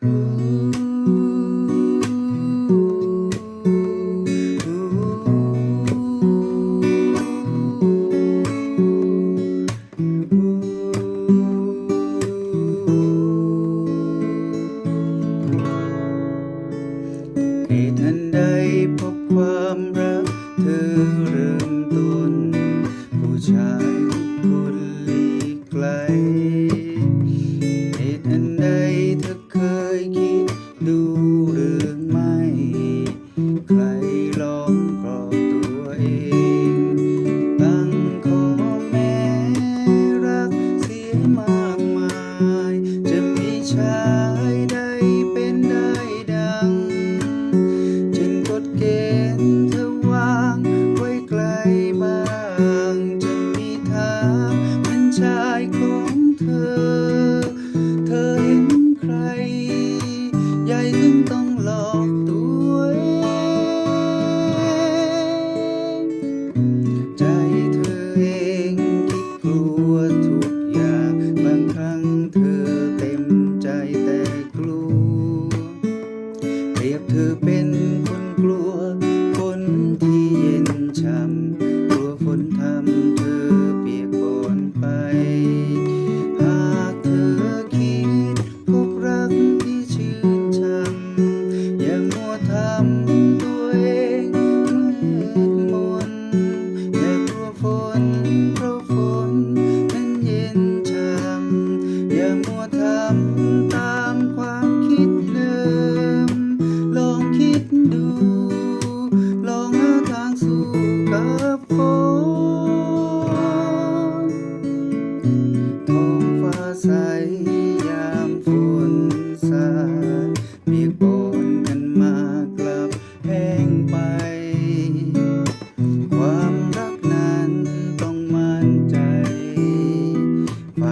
ที่ทันใดพบความรักเธอเริ่มต้นผู้ชายคน เป็น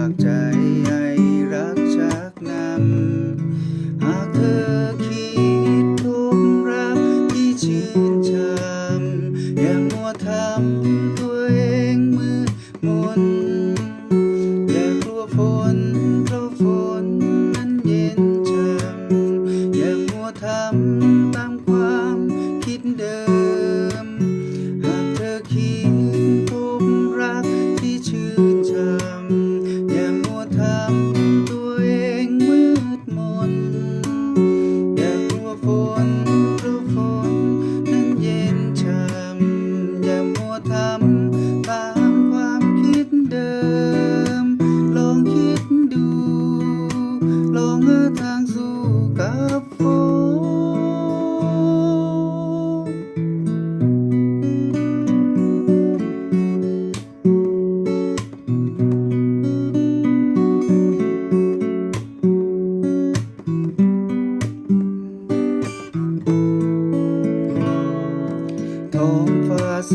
ากใจให้รักชักนำหากเธอคิดทุกรักที่ชื่นชมอย่ามัวทำ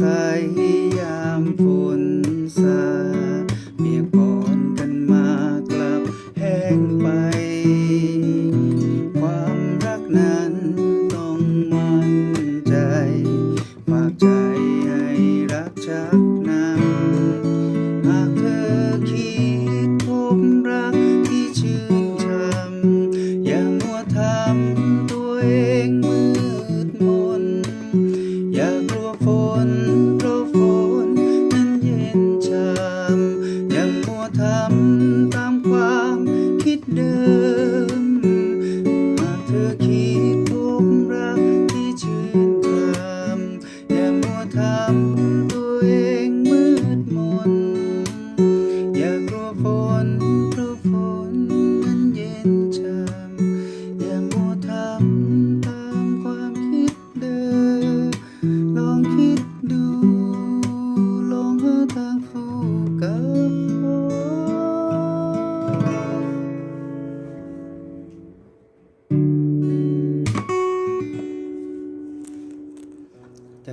I am. come.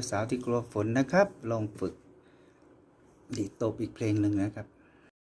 สาวที่กลัวฝนนะครับ ลองฝึกดีตบอีกเพลงหนึ่งนะครับ